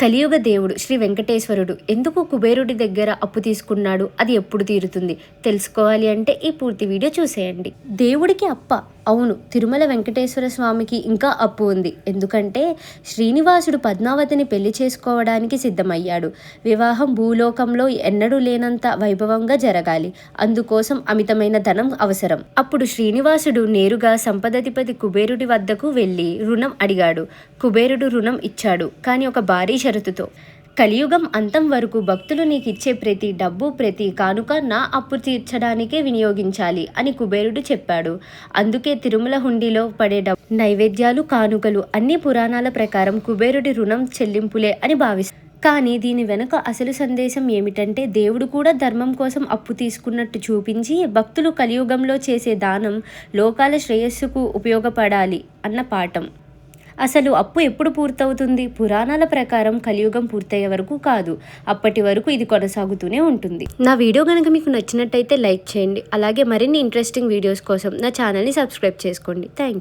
కలియుగ దేవుడు శ్రీ వెంకటేశ్వరుడు ఎందుకు కుబేరుడి దగ్గర అప్పు తీసుకున్నాడు? అది ఎప్పుడు తీరుతుంది? తెలుసుకోవాలి అంటే ఈ పూర్తి వీడియో చూసేయండి. దేవుడికి అప్ప అవును తిరుమల వెంకటేశ్వర స్వామికి ఇంకా అప్పు ఉంది. ఎందుకంటే శ్రీనివాసుడు పద్మావతిని పెళ్ళి చేసుకోవడానికి సిద్ధమయ్యాడు. వివాహం భూలోకంలో ఎన్నడూ లేనంత వైభవంగా జరగాలి. అందుకోసం అమితమైన ధనం అవసరం. అప్పుడు శ్రీనివాసుడు నేరుగా సంపదధిపతి కుబేరుడి వద్దకు వెళ్ళి రుణం అడిగాడు. కుబేరుడు రుణం ఇచ్చాడు కానీ ఒక భారీ షరతుతో. కలియుగం అంతం వరకు భక్తులు నీకు ఇచ్చే ప్రతి డబ్బు ప్రతి కానుక నా అప్పు తీర్చడానికే వినియోగించాలి అని కుబేరుడు చెప్పాడు. అందుకే తిరుమల హుండీలో పడే డబ్బు నైవేద్యాలు కానుకలు అన్ని పురాణాల ప్రకారం కుబేరుడి రుణం చెల్లింపులే అని భావిస్తారు కానీ దీని వెనుక అసలు సందేశం ఏమిటంటే దేవుడు కూడా ధర్మం కోసం అప్పు తీసుకున్నట్టు చూపించి భక్తులు కలియుగంలో చేసే దానం లోకాల శ్రేయస్సుకు ఉపయోగపడాలి అన్న పాఠం. అసలు అప్పు ఎప్పుడు పూర్తవుతుంది? పురాణాల ప్రకారం కలియుగం పూర్తయ్యే వరకు కాదు. అప్పటి వరకు ఇది కొనసాగుతూనే ఉంటుంది. నా వీడియో కనుక మీకు నచ్చినట్టయితే లైక్ చేయండి. అలాగే మరిన్ని ఇంట్రెస్టింగ్ వీడియోస్ కోసం నా ఛానల్ని సబ్స్క్రైబ్ చేసుకోండి. Thank you